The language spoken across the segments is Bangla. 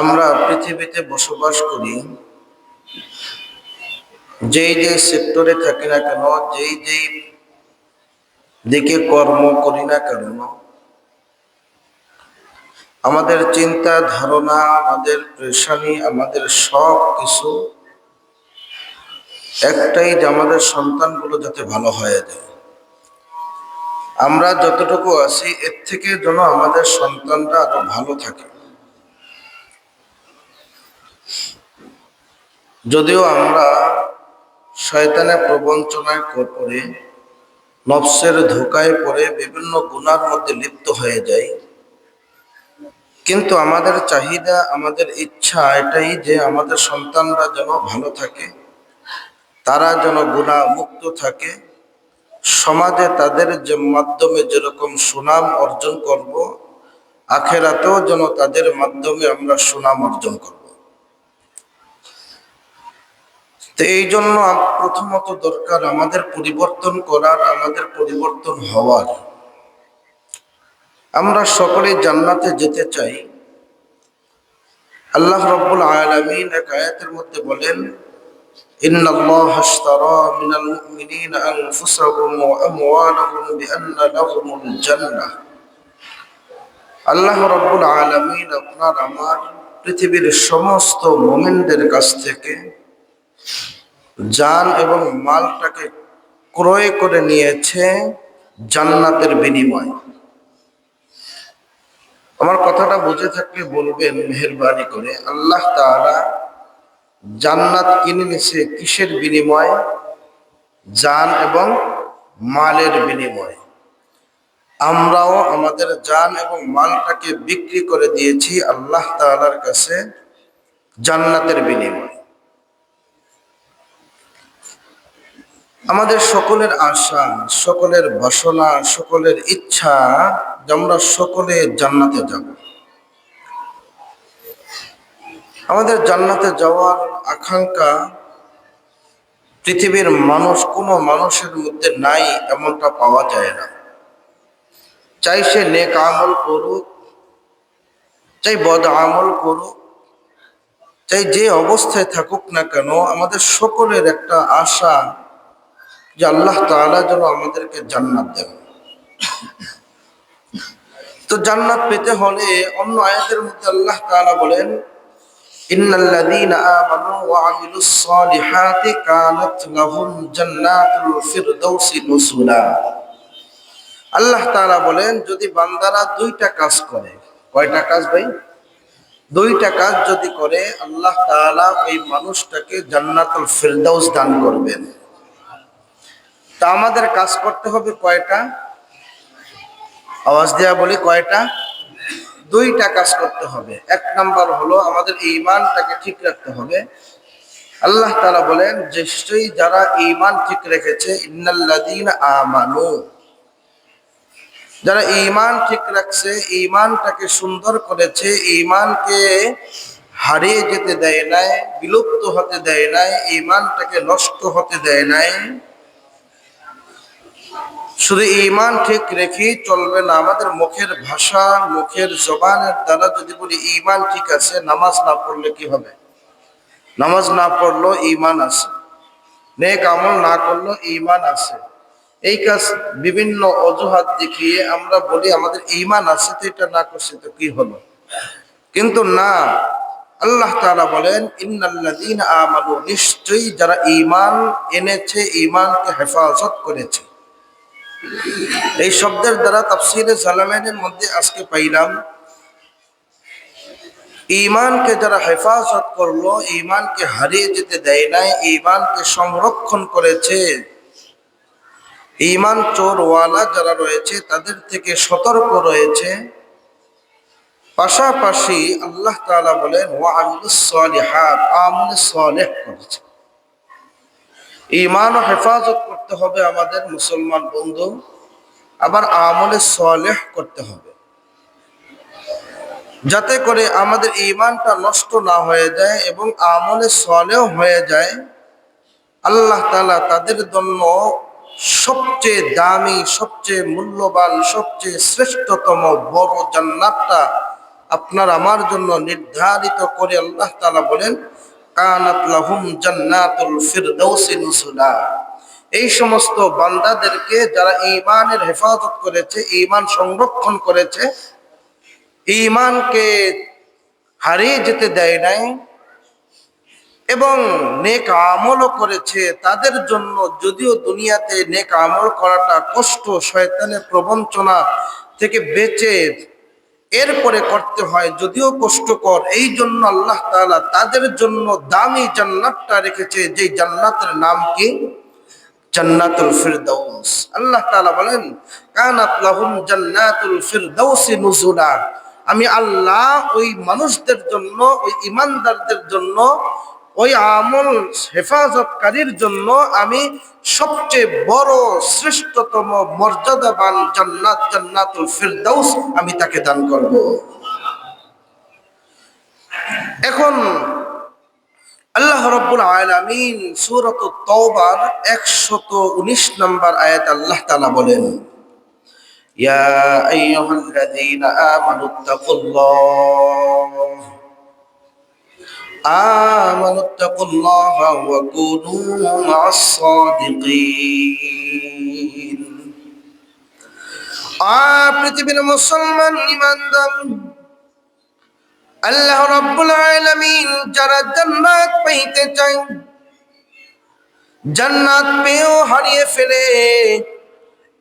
আমরা পৃথিবীতে বসবাস করি, যেই যে সেক্টরে থাকি না কেন, যেই যেই দিকে কর্ম করি না কেন, আমাদের চিন্তা ধারণা, আমাদের পেশানি, আমাদের সব কিছু একটাই যে আমাদের সন্তানগুলো যাতে ভালো হয়ে যায়। আমরা যতটুকু আছি, এর থেকে যেন আমাদের সন্তানরা আরও ভালো থাকে। যদিও আমরা শয়তানের প্রবঞ্চনায় পড়ে, নফসের ধোকায় পড়ে বিভিন্ন গুণার মধ্যে লিপ্ত হয়ে যাই, কিন্তু আমাদের চাহিদা, আমাদের ইচ্ছা এটাই যে আমাদের সন্তানরা যেন ভালো থাকে, তারা যেন গুণা মুক্ত থাকে, সমাজে তাদের যে মাধ্যমে যেরকম সুনাম অর্জন করব, আখেরাতেও যেন তাদের মাধ্যমে আমরা সুনাম অর্জন করব। তো এই জন্য প্রথমত দরকার আমাদের পরিবর্তন করার আমাদের পরিবর্তন হওয়ার আমরা সকলে জান্নাতে যেতে চাই আল্লাহ রব্বুল আলমিন এক আয়াতের মধ্যে বলেন إن الله اشترى من المؤمنين أنفسهم وأموالهم بأن لهم الجنة আল্লাহ রব্বুল আলমিন আপনার আমার পৃথিবীর সমস্ত মোমেনদের কাছ থেকে জান এবং মালটাকে ক্রয় করে নিয়েছে জান্নাতের বিনিময়। আমার কথাটা বুঝে থাকলে বলবেন, মেহরবানি করে আল্লাহ তাআলা জান্নাত কিনে নিছে কিসের বিনিময়? জান এবং মালের বিনিময়। আমরাও আমাদের জান এবং মালটাকে বিক্রি করে দিয়েছি আল্লাহ তাআলার কাছে জান্নাতের বিনিময়। আমাদের সকলের আশা, সকলের বাসনা, সকলের ইচ্ছা যে আমরা সকলে জান্নাতে যাব। আমাদের জান্নাতে যাওয়ার আকাঙ্ক্ষা পৃথিবীর মানুষ, কোনো মানুষের মধ্যে নাই এমনটা পাওয়া যায় না। চাই সে নেক আমল করুক, চাই বদ আমল করুক, চাই যে অবস্থায় থাকুক না কেন, আমাদের সকলের একটা আশা যে আল্লাহ তাআলা যেন আমাদেরকে জান্নাত দেন। তো জান্নাত পেতে হলে অন্য আয়াতের মধ্যে আল্লাহ তালা বলেন জান্নাতুল ফিরদাউসি নুসুলা। আল্লাহ তাআলা বলেন, যদি বান্দারা দুইটা কাজ করে, কয়টা কাজ ভাই? দুইটা কাজ যদি করে, আল্লাহ তাআলা ওই মানুষটাকে জান্নাতুল ফিরদাউস দান করবেন। তা আমাদের কাজ করতে হবে কয়টা? আওয়াজ দেওয়া বলি কয়টা? দুইটা কাজ করতে হবে। এক নাম্বার হলো আমাদের ইমানটাকে ঠিক রাখতে হবে। আল্লাহ তালা বলেন, নিশ্চয়ই যারা ইমান ঠিক রেখেছে ইন্নাল্লাদিন আমানু। যারা ইমান ঠিক রাখছে ইমানটাকে সুন্দর করেছে ইমানকে হারিয়ে যেতে দেয় নাই, বিলুপ্ত হতে দেয় নাই ইমানটাকে নষ্ট হতে দেয় নাই শুধু ইমান ঠিক রেখেই চলবে না, আমাদের মুখের ভাষা, মুখের জবানের দ্বারা যদি বলি ইমান ঠিক আছে, নামাজ না পড়লে কি হবে? নামাজ না পড়ল ইমান আছে, নেক আমল না করল ইমান আছে। এই কাজ বিভিন্ন অজুহাত দেখিয়ে আমরা বলি আমাদের ইমান আছে তো এটা না করছে তো কি হলো? কিন্তু না, আল্লাহ তাআলা বলেন, ইন্নাল্লাযীনা আমানু নিশ্চয়ই যারা ঈমান এনেছে, ঈমানকে হেফাজত করেছে। এই শব্দের দ্বারা তাফসিরে জালালাইনের মধ্যে আজকে পাইলাম ইমানকে যারা হেফাজত করল ইমানকে হারিয়ে যেতে দেয় নাই ইমানকে সংরক্ষণ করেছে। ইমান চোরওয়ালা যারা রয়েছে, তাদের থেকে সতর্ক রয়েছে। পাশাপাশি আল্লাহ বলেন ওয়ামিলুসলিহাত আমল সলেহ করেছে। ইমান ও হেফাজত করতে হবে আমাদের মুসলমান বন্ধু। আবার আমলে সলেহ করতে হবে। যাতে করে আমাদের ইমানটা নষ্ট না হয়ে যায় এবং আমলে সলেহ হয়ে যায়, আল্লাহ তালা তাদের জন্য সবচেয়ে দামি, সবচেয়ে মূল্যবান, সবচেয়ে শ্রেষ্ঠতম বড় জান্নাতটা আপনার আমার জন্য নির্ধারিত করে আল্লাহ তালা বলেন কানাত লাহুম জান্নাতুল ফিরদাউসি নুসুলা। এই সমস্ত বান্দাদেরকে যারা ঈমানের হেফাজত করেছে, ঈমান সংরক্ষণ করেছে, ঈমানকে হারিয়ে যেতে দেয় নাই এবং নেক আমলও করেছে, তাদের জন্য যদিও দুনিয়াতে নেক আমল করাটা কষ্ট, শয়তানের প্রবঞ্চনা থেকে বেঁচে এরপরে করতে হয়, যদিও কষ্টকর। এই জন্য আল্লাহ তালা তাদের জন্য দামি জান্নাতটা রেখেছে যে জান্নাতের নাম কি? জান্নাতুল আল্লাহ বলেন জান্নাতুল আমি আল্লাহ ওই মানুষদের জন্য, ওই ইমানদারদের জন্য ওই আমল হেফাজতকারীর জন্য আমি সবচেয়ে বড়, শ্রেষ্ঠতম মর্যাদাবান জান্নাত, জান্নাতুল ফিরদাউস আমি তাকে দান করব। এখন আল্লাহ রব্বুল আলামিন সূরাত তওবার 119 নম্বর আয়াত আল্লাহ তাআলা বলেন, ইয়া আইয়ুহাল্লাযীনা আমানুত্তাকুল্লাহ آمنوا اتقوا الله وكونوا مع الصادقين আর পৃথিবীর মুসলমান ইমানদার আল্লাহ রব্বুল আলামিন যারা জান্নাত পেতে চায় জান্নাত পেয়েও হারিয়ে ফেলে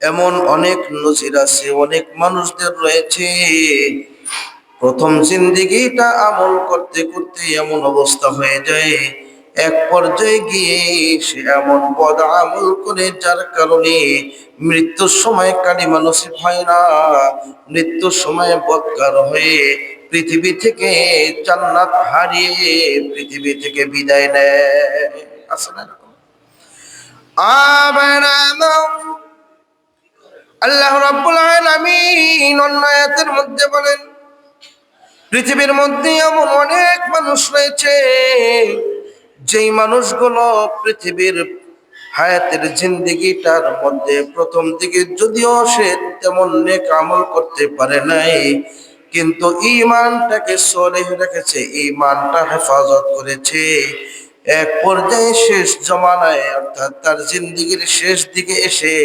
এমন অনেক নজির আছে অনেক মানুষদের রয়েছে প্রথম জিন্দিগিটা আমল করতে করতে এমন অবস্থা হয়ে যায়। এক পর্যায়ে গিয়ে সে এমন পদ আমল করে, যার কারণে মৃত্যুর সময় কালিমা নসিব হয় না। মৃত্যুর সময় বৎকার হয়ে পৃথিবী থেকে জান্নাত হারিয়ে পৃথিবী থেকে বিদায় নেয়। আছে না আল্লাহ রাব্বুল আলামিন অন্য আয়াতের মধ্যে বলেন পৃথিবীর মধ্যে এমন অনেক মানুষ রয়েছে, যেই মানুষগুলো পৃথিবীর হায়াতের জিন্দিগিটার মধ্যে প্রথম দিকে যদিও সে তেমন নেক আমল করতে পারে নাই, কিন্তু ইমানটাকে সলেহ রেখেছে ইমানটা হেফাজত করেছে। এক পর্যায়ে শেষ জমানায়, অর্থাৎ তার জিন্দিগির শেষ দিকে এসে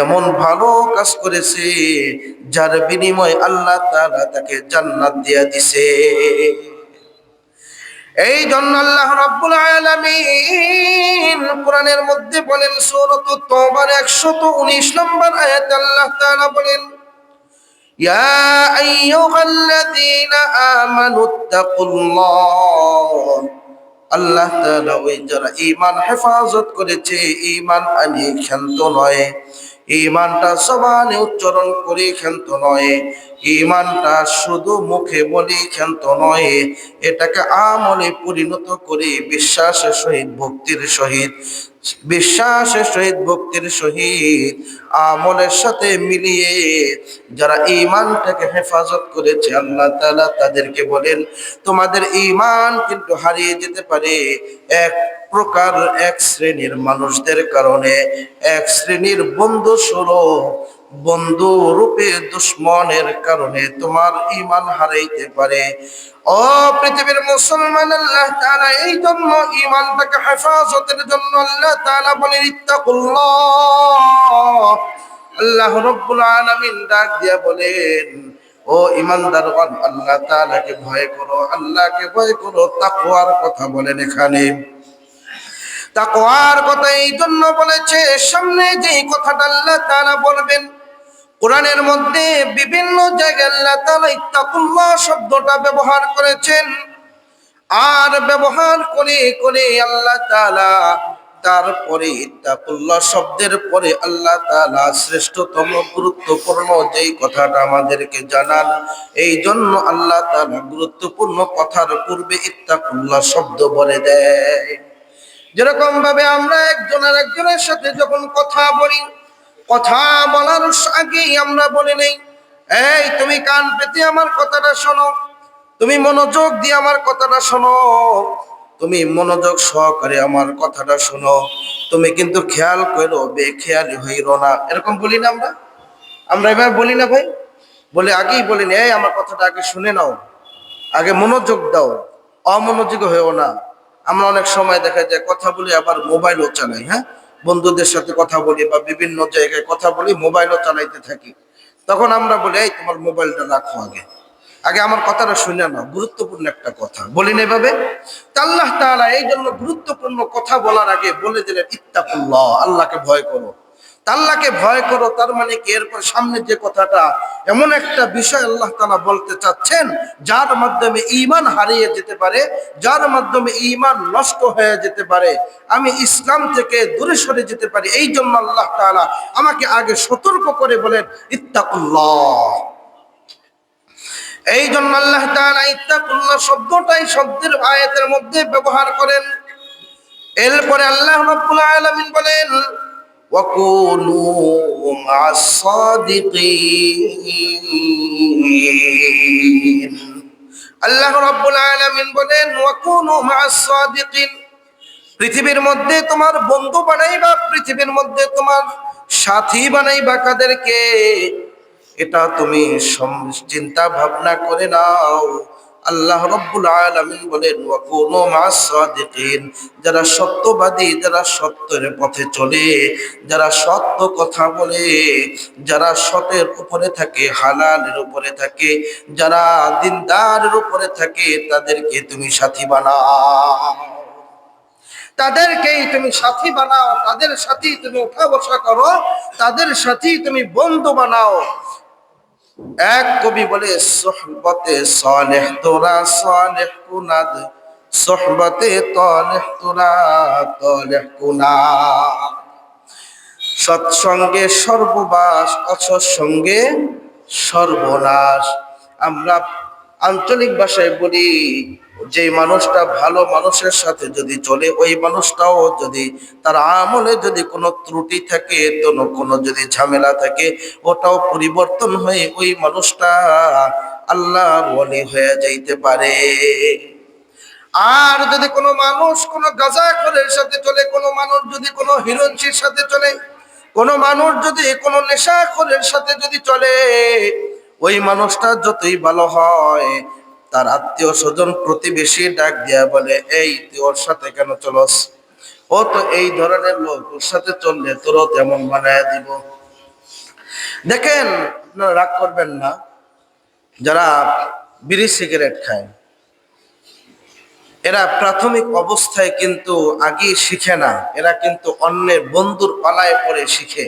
এমন ভালো কাজ করেছে, যার বিনিময় আল্লাহ তাআলা তাকে জান্নাত দিয়া দিছে। এই জন্য আল্লাহ রাব্বুল আলামিন কোরআনের মধ্যে বলেন, সূরাত তওবার 119 নম্বর আয়াতে আল্লাহ তাআলা বলেন, ইয়া আইয়ুহাল্লাযীনা আল্লাহ তাআলা ওই যারা ঈমান হেফাজত করেছে, ঈমান আনি ক্ষান্ত নয়। ঈমানটা সমানে উচ্চারণ করে ক্ষান্ত নয়। ইমানটা শুধু মুখে বলে ক্ষান্ত নয়। এটাকে আমলে পরিণত করে বিশ্বাসের সহিত, ভক্তির সহিত। বিশ্বাসের সহিত, ভক্তির সহিত, আমলের সাথে মিলিয়ে যারা ঈমানটাকে হেফাজত করেছে, আল্লাহ তাআলা তাদেরকে বলেন, তোমাদের ইমান কিন্তু হারিয়ে যেতে পারে এক প্রকার, এক শ্রেণির মানুষদের কারণে। এক শ্রেণির বন্ধু স্বরূপ, বন্ধু রূপে দুশ্মনের কারণে তোমার ইমান হারাইতে পারে। ও পৃথিবীর মুসলমান, আল্লাহ তাআলা এই জন্য ইমানটাকে হেফাজতের জন্য আল্লাহ তাআলা বলেন, ইত্তাকুল্লাহ। আল্লাহ রব্বুল আলামিন ডাক দিয়া বলেন, ও ইমানদারগণ আল্লাহ তাআলাকে ভয় করো, আল্লাহকে ভয় করো, তাকওয়ার কথা বলেন এখানে। তাকওয়ার কথা এই জন্য বলেছে, সামনে যেই কথাটা আল্লাহ তাআলা বলবেন কোরআনের মধ্যে বিভিন্ন জায়গায় আল্লাহ তাআলা শব্দটা ব্যবহার করেছেন। আর ব্যবহার করে করে আল্লাহ তাআলা তারপরে ইত্তাকুল্লাহ শব্দের পরে আল্লাহ তাআলা শ্রেষ্ঠতম, গুরুত্বপূর্ণ যেই কথাটা আমাদেরকে জানান, এই জন্য আল্লাহ তাআলা গুরুত্বপূর্ণ কথার পূর্বে ইত্তাকুল্লাহ শব্দ বলে দেয়। যেরকম ভাবে আমরা একজন আর একজনের সাথে যখন কথা বলি কথা বলার আগেই আমরা বলে নেই। এই, তুমি কান পেতে আমার কথাটা শোনো। তুমি মনোযোগ দিয়ে আমার কথাটা শোনো। তুমি মনোযোগ সহকারে আমার কথাটা শোনো। তুমি কিন্তু খেয়াল করো, বেখেয়ালি হইরো না। এরকম বলি না আমরা? আমরা এবার বলি না ভাই? বলে আগেই বলেন এই আমার কথাটা আগে শুনে নাও। আগে মনোযোগ দাও। অমনোযোগ হয়েও না। আমরা অনেক সময় দেখা যায়, কথা বলি আবার মোবাইলও চালাই হ্যাঁ? বন্ধুদের সাথে কথা বলি বা বিভিন্ন জায়গায় কথা বলি, মোবাইলও চালাইতে থাকি। তখন আমরা বলি, এই, তোমার মোবাইলটা রাখো আগে। আগে আমার কথাটা শুনে না গুরুত্বপূর্ণ একটা কথা। বলি না এভাবে? আল্লাহ তাআলা এই জন্য গুরুত্বপূর্ণ কথা বলার আগে বলে দিলেন, ইত্তাকুল্লাহ, আল্লাহকে ভয় করো। আল্লাহকে ভয় করো, তার মানে কি? এরপর সামনে যে কথাটা, এমন একটা বিষয় আল্লাহ তাআলা বলতে চাচ্ছেন, যার মাধ্যমে ইমান হারিয়ে যেতে পারে, যার মাধ্যমে ইমান নষ্ট হয়ে যেতে পারে। আমি ইসলাম থেকে দূরে সরে যেতে পারি এই জন্য আল্লাহ তাআলা আমাকে আগে সতর্ক করে বলেন, ইত্তাকুল্লাহ। এই জন্য আল্লাহ তাআলা ইত্তাকুল্লাহ শব্দটাই শব্দের আয়াতের মধ্যে ব্যবহার করেন। এরপরে আল্লাহ রাব্বুল আলামিন বলেন وكونوا مع الصادقين আল্লাহ রাব্বুল আলামিন বলেন ওয়াকুনু মা'আস সাদিকিন পৃথিবীর মধ্যে তোমার বন্ধু বানাইবা পৃথিবীর মধ্যে তোমার সাথী বানাইবা কাদেরকে এটা তুমি সম- চিন্তা ভাবনা করে নাও আল্লাহ রব্বুল আলামিন বলেন, ওয়াকুনু মা'আস সাদিকিন যারা সত্যবাদী, যারা সত্যের পথে চলে, যারা সত্য কথা বলে, যারা সতের উপরে থাকে, হালালের উপরে থাকে, যারা দিনদারের উপরে থাকে, তাদেরকে তুমি সাথী বানাও। তাদেরকেই তুমি সাথী বানাও, তাদের সাথেই তুমি উঠা বসা করো, তাদের সাথেই তুমি বন্ধু বানাও। এক কবি বলে, সোহবতে সলেহ তোরা, সলেহ কুনাদ, সোহবতে তলেহ তোরা, তলেহ কুনাদ। সৎসঙ্গে সর্ববাস, অসৎসঙ্গে সর্বনাশ। আমরা আঞ্চলিক ভাষায় বলি যে মানুষটা ভালো মানুষের সাথে যদি চলে, ওই মানুষটাও যদি তার আমলে যদি কোনো ত্রুটি থাকে, কোনো কোনো যদি ঝামেলা থাকে, ওটাও পরিবর্তন হয়ে ওই মানুষটা আল্লাহ বলি হয়ে যাইতে পারে। আর যদি কোনো মানুষ কোনো গাজাখরের সাথে চলে, কোনো মানুষ যদি কোনো হিরঞ্চির সাথে চলে, কোনো মানুষ যদি কোনো নেশাখরের সাথে যদি চলে, ওই মানুষটা যতই ভালো হয় তার আত্মীয় স্বজন প্রতিবেশী ডাক দিয়া বলে, এই, তুই ওর সাথে কেন চলস? ও তো এই ধরনের লোক, ওর সাথে চললে তোরও তেমন বানায় দিব। দেখেন, আপনারা রাগ করবেন না, যারা বিড়ি সিগারেট খায়, এরা প্রাথমিক অবস্থায় কিন্তু আগে শিখে না, এরা কিন্তু অন্যের বন্ধুর পালায় পড়ে শিখে,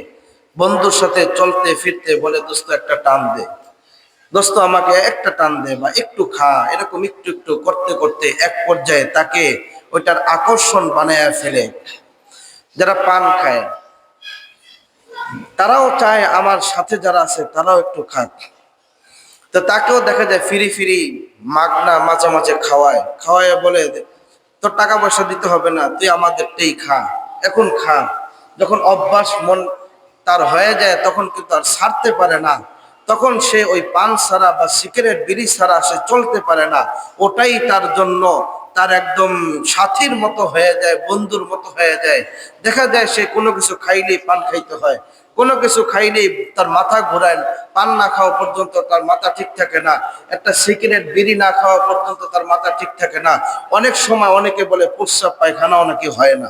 বন্ধুর সাথে চলতে ফিরতে বলে, দোস্ত, একটা টান দে। দোস্ত, আমাকে একটা টান দে বা একটু খা। এরকম একটু একটু করতে করতে এক পর্যায়ে তাকে ওইটার আকর্ষণ বানায় ফেলে। যারা পান খায়, তারাও চায় আমার সাথে যারা আছে তারাও একটু খাক। তো তাকেও দেখা যায় ফিরি ফিরি মাগনা মাঝে মাঝে খাওয়ায়। খাওয়ায় বলে, তোর টাকা পয়সা দিতে হবে না, তুই আমাদেরটাই খা। এখন খা। যখন অভ্যাস মন তার হয়ে যায়, তখন কিন্তু আর ছাড়তে পারে না। তখন সে ওই পান ছাড়া বা সিগারেট, বিড়ি ছাড়া সে চলতে পারে না। ওটাই তার জন্য তার একদম সাথীর মতো হয়ে যায়, বন্ধুর মতো হয়ে যায়। দেখা যায় সে কোনো কিছু খাইলেই পান খাইতে হয়, কোনো কিছু খাইলেই তার মাথা ঘোরায় পান না খাওয়া পর্যন্ত তার মাথা ঠিক থাকে না। একটা সিগারেট, বিড়ি না খাওয়া পর্যন্ত তার মাথা ঠিক থাকে না। অনেক সময় অনেকে বলে, প্রস্রাব পায়খানা অনেকে হয় না।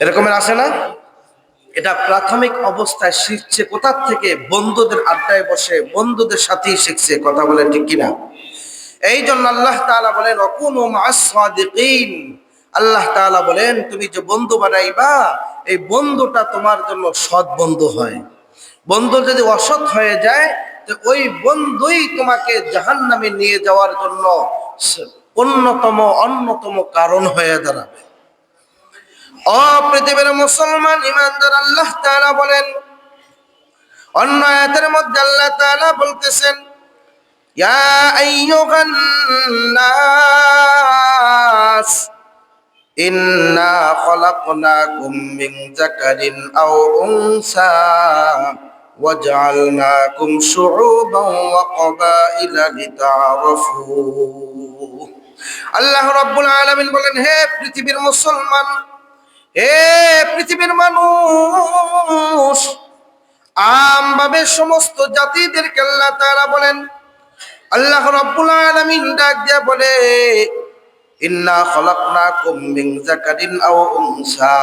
এরকমের আছে না? এটা প্রাথমিক অবস্থায় শিখছে কোথার থেকে? বন্ধুদের আড্ডায় বসে, বন্ধুদের সাথেই শিখছে, কথা বলে ঠিক কিনা? এই জন্য আল্লাহ তাআলা বলেন অকুনু আল্লাহ তাআলা বলেন, তুমি যে বন্ধু বানাইবা, এই বন্ধুটা তোমার জন্য সৎ বন্ধু হয়। বন্ধু যদি অসৎ হয়ে যায়, তো ওই বন্ধুই তোমাকে জাহান্নামে নিয়ে যাওয়ার জন্য অন্যতম অন্যতম কারণ হয়ে দাঁড়াবে। ও পৃথিবীর মুসলমান ইমানদার আল্লাহ তাআলা বলেন অন্য আয়াতের মধ্যে আল্লাহ তাআলা বলতেছেন ইয়া আইয়ুহান নাস ইন্না খলাকনাকুম মিন যাকারিন আও উনসা وجعلناكم شعوبا وقبائل لتعارفوا আল্লাহ রাব্বুল আলামিন বলেন হে পৃথিবীর মুসলমান হে পৃথিবীর মানুষ আমভাবে সমস্ত জাতিদেরকে আল্লাহ তারা বলেন, আল্লাহ রাব্বুল আলামিন ডাক দিয়া বলে, ইন্না খলাকনাকুম মিন যাকারিন আও উনসা।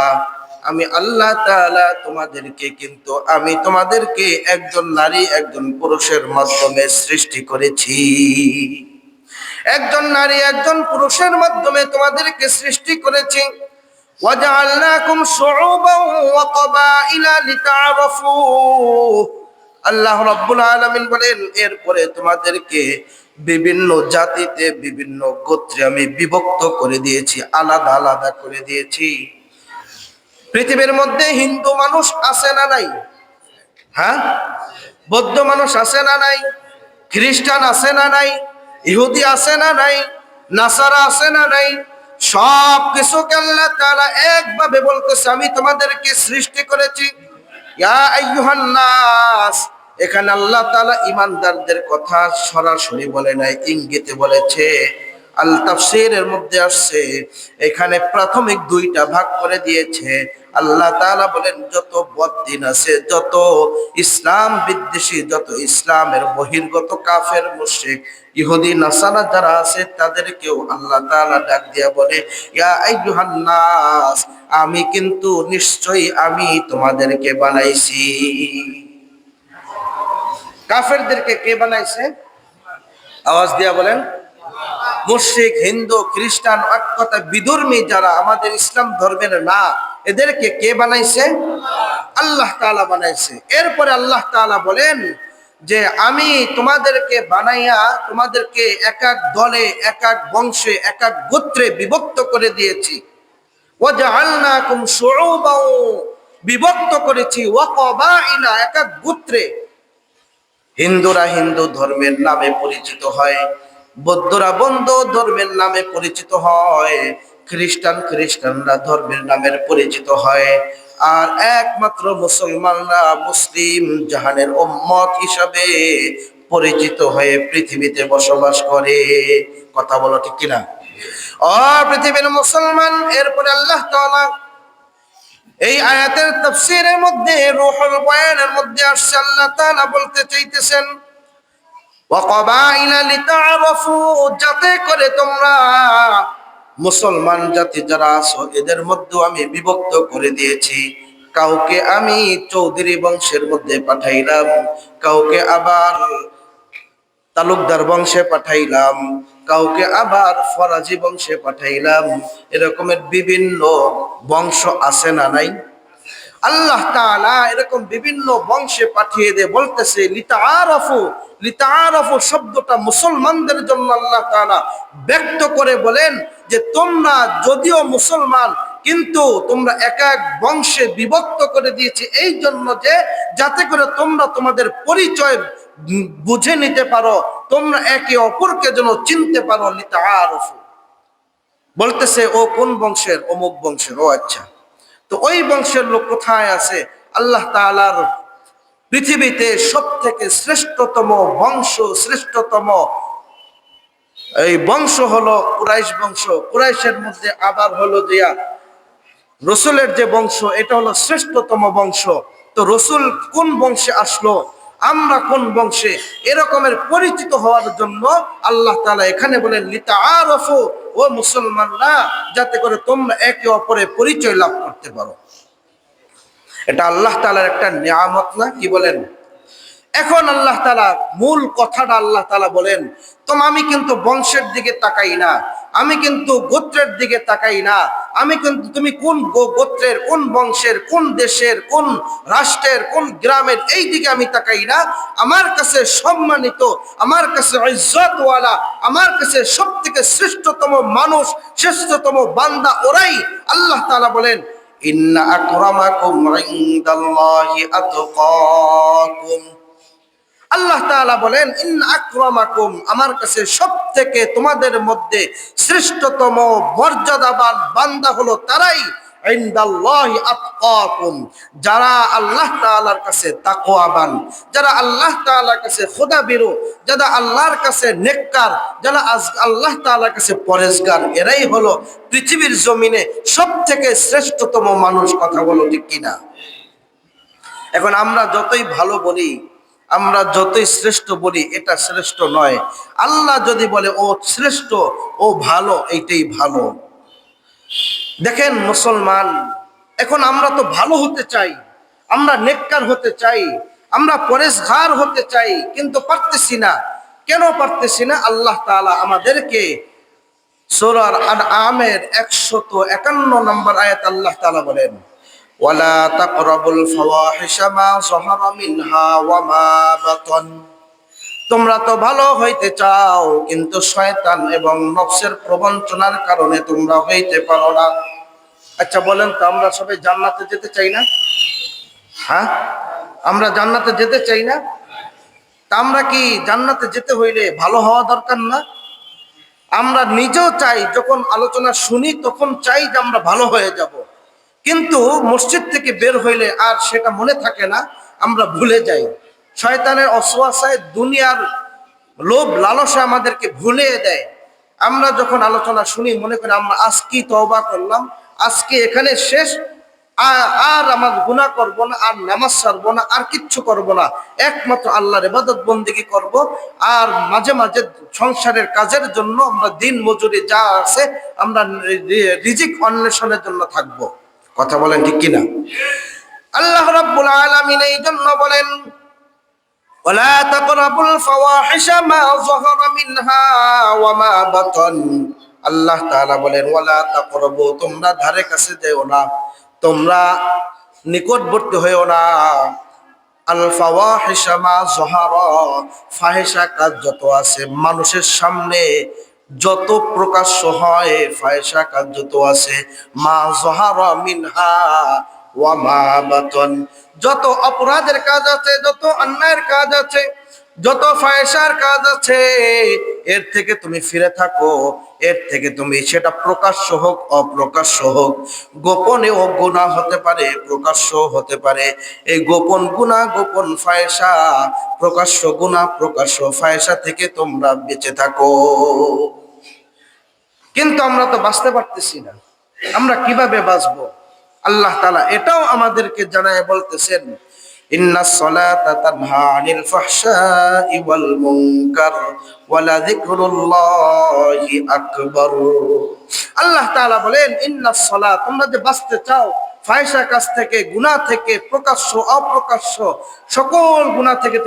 আমি আল্লাহ তাআলা তোমাদেরকে কিন্তু, আমি তোমাদেরকে একজন নারী, একজন পুরুষের মাধ্যমে সৃষ্টি করেছি। একজন নারী, একজন পুরুষের মাধ্যমে তোমাদেরকে সৃষ্টি করেছি। وجعلناكم شعوبا وقبائل لتعارفوا আল্লাহ রাব্বুল আলামিন বলেন এরপরে তোমাদেরকে বিভিন্ন জাতিতে বিভিন্ন গোত্রে আমি বিভক্ত করে দিয়েছি আলাদা আলাদা করে দিয়েছি পৃথিবীর মধ্যে হিন্দু মানুষ আছে না নাই হ্যাঁ বৌদ্ধ মানুষ আছে না নাই খ্রিস্টান আছে না নাই ইহুদি আছে না নাই নাসারা আছে না নাই সব কিছুকে আল্লাহ তাআলা একভাবে বলতেছে, আমি তোমাদেরকে সৃষ্টি করেছি। এখানে আল্লাহ তালা ইমানদারদের কথা সরাসরি বলে নাই, ইঙ্গিতে বলেছে, আল তাফসীরের মধ্যে আসছে, এখানে প্রাথমিক দুইটা ভাগ করে দিয়েছে। আল্লাহ তাআলা বলেন, যত বদ্দিন আছে, যত ইসলাম বিদ্বেষী, যত ইসলামের বহির্গত কাফের, মুশরিক ইহুদি, নাসারা যারা আছে, তাদেরকেও আল্লাহ তাআলা ডাক দিয়া বলে, ইয়া আইয়ুহান নাস, আমি কিন্তু নিশ্চয়ই আমি তোমাদেরকে বানাইছি। কাফেরদেরকে কে বানাইছে? আওয়াজ দিয়া বলেন। মুশরিক, হিন্দু, খ্রিস্টান কথা বিধর্মী যারা আমাদের ইসলাম ধর্মের না, এদেরকে কে বানাইছে? আল্লাহ তাআলা বানাইছে। এরপরে আল্লাহ তাআলা বলেন যে আমি তোমাদেরকে বানাইয়া তোমাদেরকে এক এক দলে এক এক বংশে এক এক গোত্রে বিভক্ত করে দিয়েছি। বিভক্ত করেছি। এক এক গোত্রে। হিন্দুরা হিন্দু ধর্মের নামে পরিচিত হয়, বৌদ্ধরা বৌদ্ধ ধর্মের নামে পরিচিত হয়, খ্রিস্টান খ্রিস্টানরা ধর্মের নামের পরিচিত হয়। আর একমাত্র মুসলমানরা মুসলিম জাহানের উম্মত হিসাবে পরিচিত হয়ে পৃথিবীতে বসবাস করে। কথা বলো ঠিক কিনা? ও পৃথিবীর মুসলমান, এরপরে আল্লাহ তাআলা এই আয়াতের তাফসীরের মধ্যে, রূহুল বয়ানের মধ্যে আসছে, আল্লাহ তাআলা বলতে চাইতেছেন ওয়াকাবাইলা লিতাআরাফু যাতে করে তোমরা মুসলমান জাতি যারা আছো, এদের মধ্যে আমি বিভক্ত করে দিয়েছি। কাউকে আমি চৌধুরী বংশের মধ্যে পাঠাইলাম, কাউকে আবার তালুকদার বংশে পাঠাইলাম, কাউকে আবার ফরাজি বংশে পাঠাইলাম। এরকমের বিভিন্ন বংশ আছে না নাই? আল্লাহ তাআলা এরকম বিভিন্ন বংশে পাঠিয়ে দিয়ে বলতেছে, লিতাআরাফু লিতাআরাফু শব্দটা মুসলমানদের জন্য আল্লাহ তাআলা ব্যক্ত করে বলেন যে তোমরা যদিও মুসলমান, কিন্তু তোমরা এক এক বংশে বিভক্ত করে দিয়েছি। এই জন্য যে যাতে করে তোমরা তোমাদের পরিচয় বুঝে নিতে পারো, তোমরা একে অপরকে যেন চিনতে পারো, লিতাআরাফু। বলতেছে, ও কোন বংশের? অমুক বংশের। ও আচ্ছা। তো ওই বংশের লোক কোথায় আছে? আল্লাহ তাআলার পৃথিবীতে সব থেকে শ্রেষ্ঠতম বংশ, শ্রেষ্ঠতম এই বংশ হলো কুরাইশ বংশ। কুরাইশের মধ্যে আবার হলো দিয়া রসুলের যে বংশ, এটা হলো শ্রেষ্ঠতম বংশ। তো রসুল কোন বংশে আসলো, আমরা কোন বংশে, এরকমের পরিচিত হওয়ার জন্য আল্লাহ তালা এখানে বলেন লিতা আরফু ও মুসলমানরা, যাতে করে তোমরা একে অপরে পরিচয় লাভ করতে পারো। এটা আল্লাহ তাআলার একটা নিয়ামত না? কি বলেন? এখন আল্লাহ তাআলা মূল কথাটা আল্লাহ তাআলা বলেন তোম আমি কিন্তু বংশের দিকে তাকাই না, আমি কিন্তু গোত্রের দিকে তাকাই না, আমি কিন্তু, তুমি কোন গোত্রের, কোন বংশের, কোন দেশের, কোন রাষ্ট্রের, কোন গ্রামের এই দিকে আমি তাকাই না, আমার কাছে সম্মানিত, আমার কাছে ইজ্জতওয়ালা, আমার কাছে সব থেকে শ্রেষ্ঠতম মানুষ, শ্রেষ্ঠতম বান্দা ওরাই আল্লাহ তালা বলেন, ইন্না আকরামাকুম ইনদাল্লাহি আতকাকুম। আল্লাহ তাআলা বলেন ইন আক্রমাকুম আমার কাছে সব থেকে তোমাদের মধ্যে শ্রেষ্ঠতম মর্যাদাবান বান্দা হলো তারাই যারা আল্লাহ তাআলার কাছে তাকওয়াবান, যারা আল্লাহ তাআলার কাছে খোদাবিরু, যারা আল্লাহর কাছে নেককার, যারা আল্লাহ তাআলার কাছে পরেজগার এরাই হলো পৃথিবীর জমিনে সব থেকে শ্রেষ্ঠতম মানুষ, কথা বলো ঠিক কিনা? এখন আমরা যতই ভালো বলি আমরা যতই শ্রেষ্ঠ বলি, এটা শ্রেষ্ঠ নয়। আল্লাহ যদি বলে, ও শ্রেষ্ঠ, ও ভালো, এইটাই ভালো। দেখেন মুসলমান, এখন আমরা তো ভালো হতে চাই, আমরা নেককার হতে চাই, আমরা পরেশঘার হতে চাই, কিন্তু পারতেছি না। কেন পারতেছি না? আল্লাহ তাআলা আমাদেরকে সূরার আনআমের 151 নম্বর আয়াত আল্লাহ তালা বলেন। তাকরাবুল ফাওয়াহিশা মা যাহারা মিনহা ওয়া মা বাতান। তোমরা তো ভালো হইতে চাও, কিন্তু শয়তান এবং নফসের প্রবঞ্চনার কারণে তোমরা হইতে পারো না। আচ্ছা বলেন তো, আমরা সবাই জান্নাতে যেতে চাই না? হ্যাঁ? আমরা জান্নাতে যেতে চাই না? তা আমরা কি জান্নাতে যেতে হইলে ভালো হওয়া দরকার না? আমরা নিজেও চাই, যখন আলোচনা শুনি, তখন চাই যে আমরা ভালো হয়ে যাব। কিন্তু মসজিদ থেকে বের হইলে আর সেটা মনে থাকে না, আমরা ভুলে যাই। শয়তানের অসুয়াশায় দুনিয়ার লোভ লালসা আমাদেরকে ভুলে দেয়। আমরা যখন আলোচনা শুনি, মনে করি আমরা আজকে তওবা করলাম, আজকে এখানে শেষ, আর আমার গুনাহ করব না, আর নামাজ ছাড়ব না, আর কিচ্ছু করব না। একমাত্র আল্লাহর ইবাদত বন্দিগি করব, আর মাঝে মাঝে সংসারের কাজের জন্য আমরা দিন মজুরি যা আছে, আমরা রিজিক অন্বেষণের জন্য থাকব। কথা বলেন ঠিক কিনা আল্লাহ রাব্বুল আলামিন এই জন্য বলেন ولا تقربوا الفواحش ما ظهر منها وما بطن আল্লাহ তাআলা বলেন ওয়ালা তাকরাবু তোমরা ধারে কাছে যেও না তোমরা নিকটবর্তী হয়েও না আল ফাওয়াহিশা মা যাহারা ফাহিশা কাজ যত আছে মানুষের সামনে যত প্রকাশ্য হয় ফাহিশা কাজ যত আছে। মা যাহারা মিনহা ওয়া মা বাতন। যত অপরাধের কাজ আছে, যত অন্যায়ের কাজ আছে, যত ফায়সার কাজ আছে, এর থেকে তুমি ফিরে থাকো। এর থেকে তুমি সেটা প্রকাশ্য হোক, অপ্রকাশ্য হোক। গোপনে ও গুণা হতে পারে, প্রকাশ্য হতে পারে। এই গোপন গুণা গোপন ফায়সা, প্রকাশ্য গুণা প্রকাশ্য ফায়সা থেকে তোমরা বেঁচে থাকো। কিন্তু আমরা তো বাঁচতে পারতেছি না। আমরা কীভাবে বাঁচবো? আল্লাহ তালা এটাও আমাদেরকে জানায় বলতেছেন আল্লাহ তাআলা বলেন, ইন্না তোমরা যে বাঁচতে চাও কাজ থেকে, গুনাহ থেকে প্রকাশ্য, অপ্রকাশ্য সকল গুনাহ থেকে